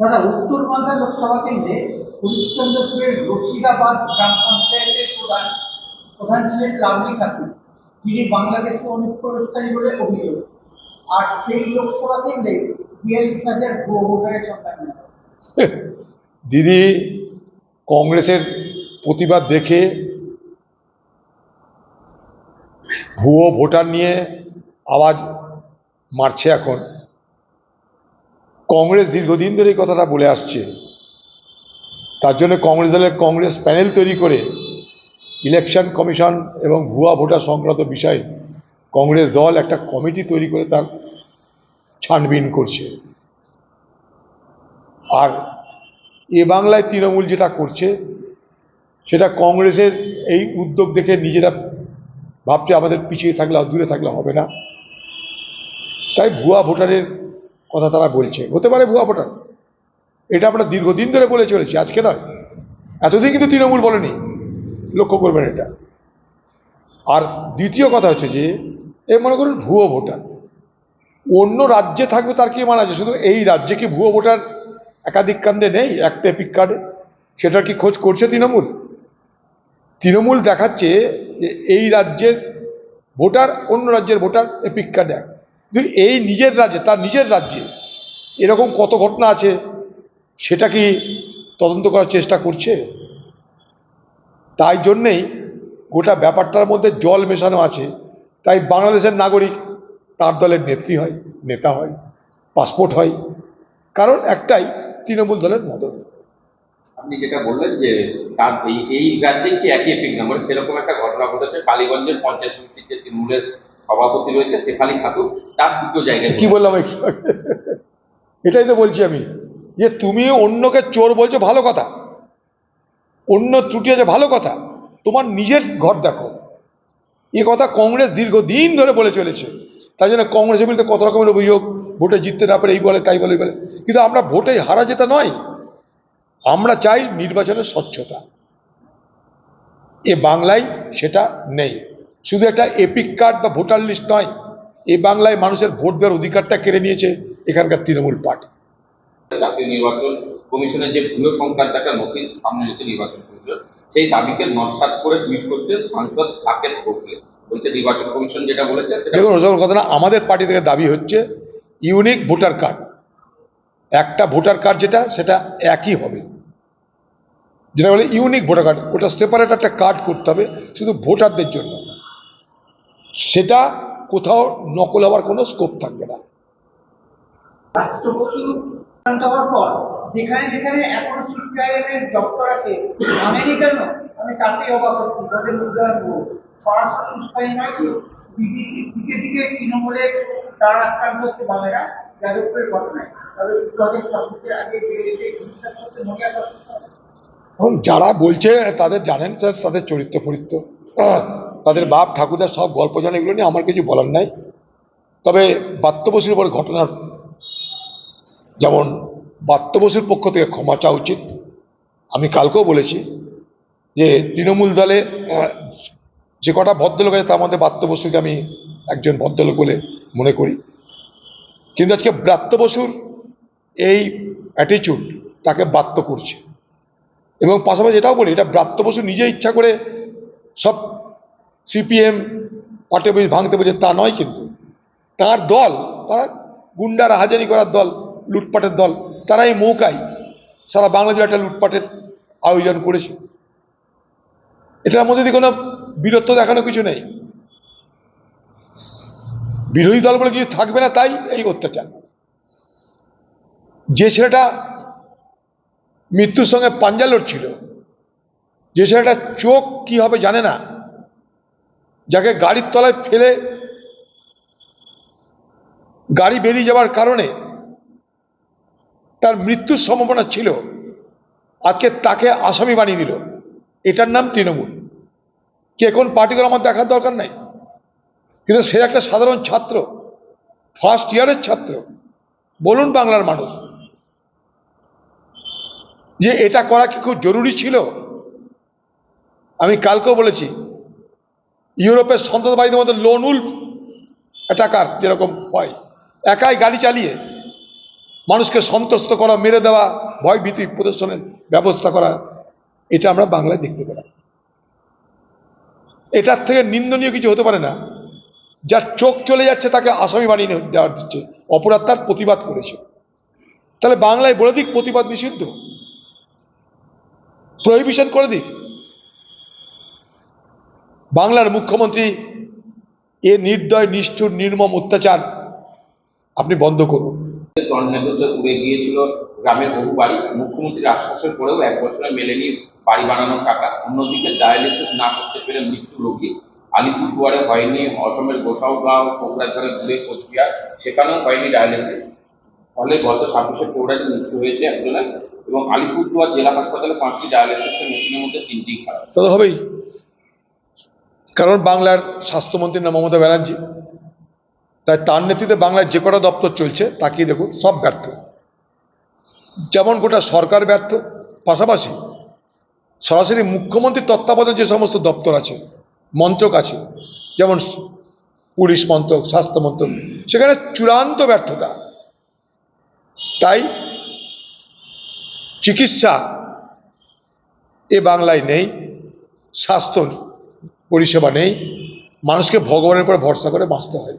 দাদা উত্তরবাংলা লোকসভা কেন্দ্রে হরিশ্চন্দ্রপুরের রশিদাবাদ গ্রাম পঞ্চায়েতের প্রধান প্রধান ছিলেন লাভলি খাতুন তিনি বাংলাদেশে অনুপ্রবেশকারী বলে অভিযোগ আর সেই লোকসভা কেন্দ্রে বিয়াল্লিশ হাজার ভুয়ো ভোটারের সংখ্যা দিদি, কংগ্রেসের প্রতিবাদ দেখে ভুয়ো ভোটার নিয়ে আওয়াজ মারছে এখন। কংগ্রেস দীর্ঘদিন ধরে এই কথাটা বলে আসছে। তার জন্য কংগ্রেস দলের কংগ্রেস প্যানেল তৈরি করে ইলেকশন কমিশন এবং ভুয়া ভোটার সংক্রান্ত বিষয়ে কংগ্রেস দল একটা কমিটি তৈরি করে তার ছানবিন করছে। আর এ বাংলায় তৃণমূল যেটা করছে, সেটা কংগ্রেসের এই উদ্যোগ দেখে নিজেরা ভাবছে আমাদের পিছিয়ে থাকলে দূরে থাকলে হবে না। তাই ভুয়া ভোটারের কথা তারা বলছে। হতে পারে ভুয়া ভোটার। এটা আমরা দীর্ঘদিন ধরে বলে চলেছি, আজকে নয়। এতদিন কিন্তু তৃণমূল বলেনি। লক্ষ্য করবেন এটা। আর দ্বিতীয় কথা হচ্ছে যে, এ মনে করুন ভুয়ো ভোটার। অন্য রাজ্যে থাকবে তার কি মানা আছে? শুধু এই রাজ্যে কি ভুয়ো ভোটার একাধিক কাণ্ডে নেই? একটা এপিক কার্ডে সেটার কি খোঁজ করছে তৃণমূল? তৃণমূল দেখাচ্ছে যে এই রাজ্যের ভোটার অন্য রাজ্যের ভোটার এপিক কার্ড এক। এই নিজের রাজ্যে, তার নিজের রাজ্যে এরকম কত ঘটনা আছে, সেটা কি তদন্ত করার চেষ্টা করছে? তাই জন্যেই গোটা ব্যাপারটার মধ্যে জল মেশানো আছে। তাই বাংলাদেশের নাগরিক তার দলের নেত্রী হয়, নেতা হয়, পাসপোর্ট হয়। কারণ একটাই, তৃণমূল দলের মদত। আপনি যেটা বললেন যে তার এই রাজ্যে কি একই এপিক নাম্বার সেরকম একটা ঘটনা ঘটেছে? কালীগঞ্জের পঞ্চায়েত সমিতির যে তৃণমূলের সভাপতি রয়েছে শেফালি খাতুন তার দুটো জায়গায় কি বললাম এটাই তো বলছি আমি, যে তুমি অন্যকে চোর বলছো, ভালো কথা। অন্য ত্রুটি আছে, ভালো কথা। তোমার নিজের ঘর দেখো। এ কথা কংগ্রেস দীর্ঘদিন ধরে বলে চলেছে। তাই জন্য কংগ্রেসের বিরুদ্ধে কত রকমের অভিযোগ, ভোটে জিততে না পারে এই বলে, তাই বলে বলে। কিন্তু আমরা ভোটে হারা যেতে নয়, আমরা চাই নির্বাচনের স্বচ্ছতা। এ বাংলায় সেটা নেই। শুধু একটা এপিক কার্ড বা ভোটার লিস্ট নয় এ বাংলায় মানুষের ভোট দেওয়ার অধিকারটা কেড়ে নিয়েছে এখানকার তৃণমূল পার্টি। জাতীয় নির্বাচন কমিশনের যে ভূয় সংক্রান্ত একটা নথি সামনে রেখে নির্বাচন কমিশন সেই দাবিকে নস্বাত করে টুইট করছে সাংসদ সাকেত গোখলে। বলছে নির্বাচন কমিশন যেটা বলেছে দেখুন ওসব কথা না আমাদের পার্টি থেকে দাবি হচ্ছে ইউনিক ভোটার কার্ড। একটা ভোটার কার্ড যেটা সেটা একই হবে। যেটা বলে ইউনিক ভোটার কার্ড ওটা সেপারেট একটা কার্ড করতে হবে শুধু ভোটারদের জন্য। সেটা কোথাও নকল হওয়ার কোনো স্কোপ থাকবে না। রাষ্ট্রপতি চূড়ান্ত হওয়ার পর যেখানে যেখানে এখনও সিপিআইএমের দপ্তর আছে আমেনি আমি তাতেই অবাক হচ্ছি। তাদের উদাহরণ সরাসরি উস্কাই নয় তো? দিকে দিকে তৃণমূলের তারা আক্রান্ত হচ্ছে বামেরা যাদবপুরের ঘটনায়। তবে দু হাজার ছাব্বিশের আগে বিরোধীতে বিশ্বাস করতে মরিয়া করতে হবে। এখন যারা বলছে তাদের জানেন স্যার তাদের চরিত্র ফরিত্র তাদের বাপ ঠাকুরদা সব গল্প জানে, এগুলো নিয়ে আমার কিছু বলার নাই। তবে বাত্য বসুর উপর ঘটনার, যেমন বাত্য বসুর পক্ষ থেকে ক্ষমা চাওয়া উচিত। আমি কালকেও বলেছি যে তৃণমূল দলে যে কটা ভদ্রলোক আছে তার মধ্যে বাত্য বসুকে আমি একজন ভদ্রলোক বলে মনে করি। কিন্তু আজকে ব্রাত্য বসুর এই অ্যাটিচিউড তাকে বাত্য করছে। এবং পাশাপাশি এটাও বলি, এটা ব্রাত্য বসু নিজে ইচ্ছা করে সব সিপিএম পার্টি অফিস ভাঙতে বলছে তা নয় কিন্তু। তার দল, তারা গুন্ডারা, হাজারি করার দল, লুটপাটের দল তারা এই মৌকায় সারা বাংলাদেশে একটা লুটপাটের আয়োজন করেছে। এটার মধ্যে দিয়ে কোনো বীরত্ব দেখানো কিছু নেই। বিরোধী দল বলে কিছু থাকবে না, তাই এই অত্যাচার। যে ছেলেটা মৃত্যুর সঙ্গে পাঞ্জা লড়ছিল, যে ছেলেটা চোখ কি হবে জানে না। যাকে গাড়ির তলায় ফেলে গাড়ি বেরিয়ে যাওয়ার কারণে তার মৃত্যুর সম্ভাবনা ছিল, আজকে তাকে আসামি বানিয়ে দিল। এটার নাম তৃণমূল। কে কোন পার্টি করে আমার দেখার দরকার নাই। কিন্তু সে একটা সাধারণ ছাত্র ফার্স্ট ইয়ারের ছাত্র, বলুন বাংলার মানুষ, যে এটা করা কি খুব জরুরি ছিল? আমি কালকেও বলেছি ইউরোপের সন্ত্রাসবাদীদের মধ্যে লোন উল্ফ অ্যাটাকার যেরকম হয়, একাই গাড়ি চালিয়ে মানুষকে সন্ত্রস্ত করা, মেরে দেওয়া ভয় ভীতি প্রদর্শনের ব্যবস্থা করা, এটা আমরা বাংলায় দেখতে পেলাম। এটার থেকে নিন্দনীয় কিছু হতে পারে না। যার চোখ চলে যাচ্ছে তাকে আসামি বানিয়ে দেওয়ার দিচ্ছে অপরাধ তার প্রতিবাদ করেছে। তাহলে বাংলায় বলে দিক, প্রতিবাদ নিষিদ্ধ। প্রহিবিশন করে দিক। বাংলার মুখ্যমন্ত্রী এ নির্দয় নিষ্ঠুর নির্মম অত্যাচার আপনি বন্ধ করুন। টর্নেডোতে উড়ে গিয়েছিল গ্রামের বহু বাড়ি। মুখ্যমন্ত্রীর আশ্বাসের পরেও এক বছরে মেলেনি বাড়ি বানানোর টাকা। অন্যদিকে ডায়ালিসিস না করতে পেরে মৃত্যু রোগী। আলিপুরদুয়ারে হয়নি অসমের গোসাউগাঁও কোকরাঝাড়ের দূরে কোচবিহার। সেখানেও হয়নি ডায়ালিসিস। ফলে গত ছাব্বিশে ফেব্রুয়ারি মৃত্যু হয়েছে একজনের এবং আলিপুরদুয়ার জেলা হাসপাতালে পাঁচটি ডায়ালিসিসের মেশিনের মধ্যে তিনটি খারাপ। তবে হবেই। কারণ বাংলার স্বাস্থ্যমন্ত্রীর নাম মমতা ব্যানার্জি। তাই তার নেতৃত্বে বাংলার যে কটা দপ্তর চলছে তাকিয়ে দেখুন, সব ব্যর্থ। যেমন গোটা সরকার ব্যর্থ, পাশাপাশি সরাসরি মুখ্যমন্ত্রীর তত্ত্বাবধানে যে সমস্ত দপ্তর আছে, মন্ত্রক আছে, যেমন পুলিশ মন্ত্রক, স্বাস্থ্য মন্ত্রক, সেখানে চূড়ান্ত ব্যর্থতা। তাই চিকিৎসা এ বাংলায় নেই, স্বাস্থ্য পরিষেবা নেই। মানুষকে ভগবানের উপর ভরসা করে বাঁচতে হয়।